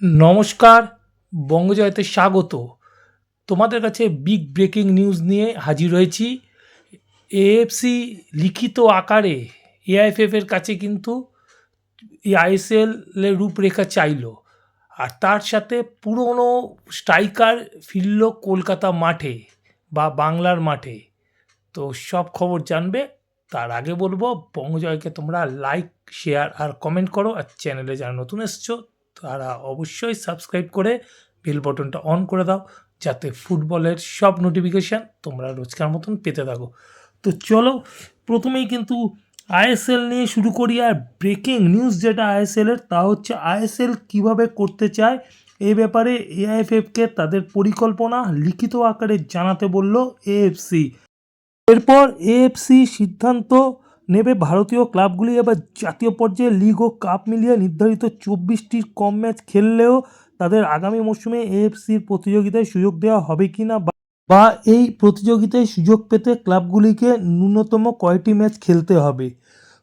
নমস্কার, বঙ্গজয়তে স্বাগত। তোমাদের কাছে বিগ ব্রেকিং নিউজ নিয়ে হাজির হয়েছি এএফসি লিখিত আকারে এআইএফএফ এর কাছে কিন্তু এই আইএসএল এর রূপরেখা চাইলো। আর তার সাথে পুরনো স্ট্রাইকার ফিরল কলকাতা মাঠে বা বাংলার মাঠে। তো সব খবর জানবে, তার আগে বলব, বঙ্গজয়কে তোমরা লাইক শেয়ার আর কমেন্ট করো, আর চ্যানেলে যারা নতুন এসছো তারা অবশ্যই সাবস্ক্রাইব করে বেল বটনটা অন করে দাও, যাতে ফুটবলের সব নোটিফিকেশান তোমরা রোজকার মতন পেতে থাকো। তো চলো, প্রথমেই কিন্তু আইএসএল নিয়ে শুরু করি, আর ব্রেকিং নিউজ যেটা আইএসএলের তা হচ্ছে আইএসএল কীভাবে করতে চায় এ ব্যাপারে এআইএফএফকে তাদের পরিকল্পনা লিখিত আকারে জানাতে বলল এএফসি এরপর এএফসি সিদ্ধান্ত নেবে ভারতীয় ক্লাবগুলি। এবার জাতীয় পর্যায়ে লিগ ও কাপ মিলিয়ে নির্ধারিত চব্বিশটির কম ম্যাচ খেললেও তাদের আগামী মৌসুমে এএফসির প্রতিযোগিতায় সুযোগ দেওয়া হবে কি না বা- এই প্রতিযোগিতায় সুযোগ পেতে ক্লাবগুলিকে ন্যূনতম কয়টি ম্যাচ খেলতে হবে?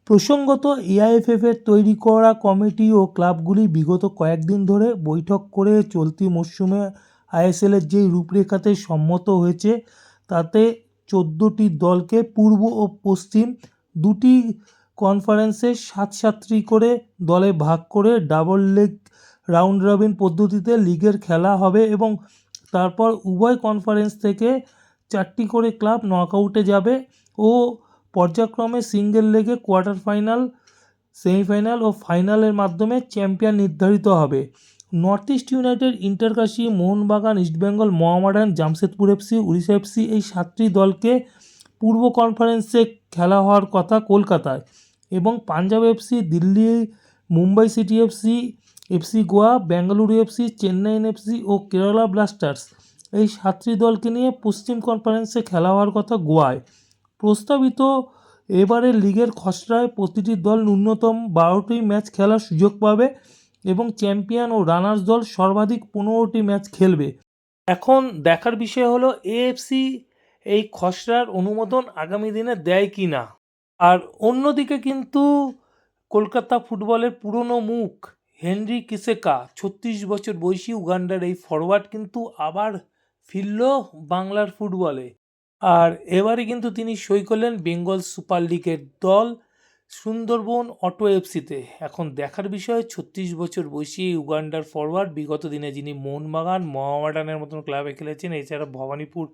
প্রসঙ্গত এআইএফএফ এর তৈরি করা কমিটি ও ক্লাবগুলি বিগত কয়েকদিন ধরে বৈঠক করে চলতি মরশুমে আইএসএলের যেই রূপরেখাতে সম্মত হয়েছে, তাতে চোদ্দোটি দলকে পূর্ব ও পশ্চিম দুটি কনফারেন্সে সাত সাতটি করে দলে ভাগ করে ডাবল লেগ রাউন্ড রবিন পদ্ধতিতে লিগের খেলা হবে এবং তারপর উভয় কনফারেন্স থেকে চারটি করে ক্লাব নকআউটে যাবে ও পর্যায়ক্রমে সিঙ্গেল লেগে কোয়ার্টার ফাইনাল সেমিফাইনাল ও ফাইনালের মাধ্যমে চ্যাম্পিয়ন নির্ধারিত হবে। North East United Inter Kashi Mohun Bagan East Bengal Mohammedan Jamshedpur FC Orissa FC এই সাতটি দলকে পূর্ব কনফারেন্সে খেলা হওয়ার কথা কলকাতায় এবং Punjab FC Delhi, Mumbai City FC FC Goa Bengaluru FC Chennaiyin FC ও কেরালা ব্লাস্টার্স এই সাতটি দলকে নিয়ে পশ্চিম কনফারেন্সে খেলা হওয়ার কথা গোয়ায়। প্রস্তাবিত এবারের লিগের খসড়ায় প্রতিটি দল ন্যূনতম বারোটি ম্যাচ খেলার সুযোগ পাবে এবং চ্যাম্পিয়ন ও রানার্স দল সর্বাধিক পনেরোটি ম্যাচ খেলবে। এখন দেখার বিষয় হলো এএফসি এই খসড়ার অনুমোদন আগামী দিনে দেয় কি না? আর অন্যদিকে কিন্তু কলকাতা ফুটবলের পুরনো মুখ হেনরি কিসেকা, ছত্রিশ বছর বয়সী উগান্ডার এই ফরওয়ার্ড কিন্তু আবার ফিরল বাংলার ফুটবলে। আর এবারে কিন্তু তিনি সই করলেন বেঙ্গল সুপার লিগের দল সুন্দরবন অটো এফসিতে। এখন দেখার বিষয়, ছত্রিশ বছর বয়সী উগান্ডার ফরওয়ার্ড বিগত দিনে যিনি মোহনবাগান, মোহামেডানের মতন ক্লাবে খেলেছেন, এছাড়া ভবানীপুর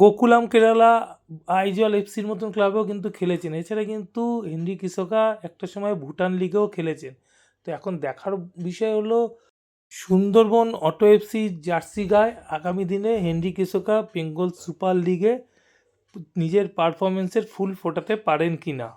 গোকুলাম কেরালা, আইজল এফসির মতন ক্লাবেও কিন্তু খেলেছেন। এছাড়া কিন্তু হেনরি কৃষকা একটা সময় ভুটান লিগেও খেলেছেন। তো এখন দেখার বিষয় হলো, সুন্দরবন অটো এফসি জার্সি গায়ে আগামী দিনে হেনরি কৃষকা বেঙ্গল সুপার লিগে নিজের পারফরমেন্সের ফুল ফোটাতে পারেন কি না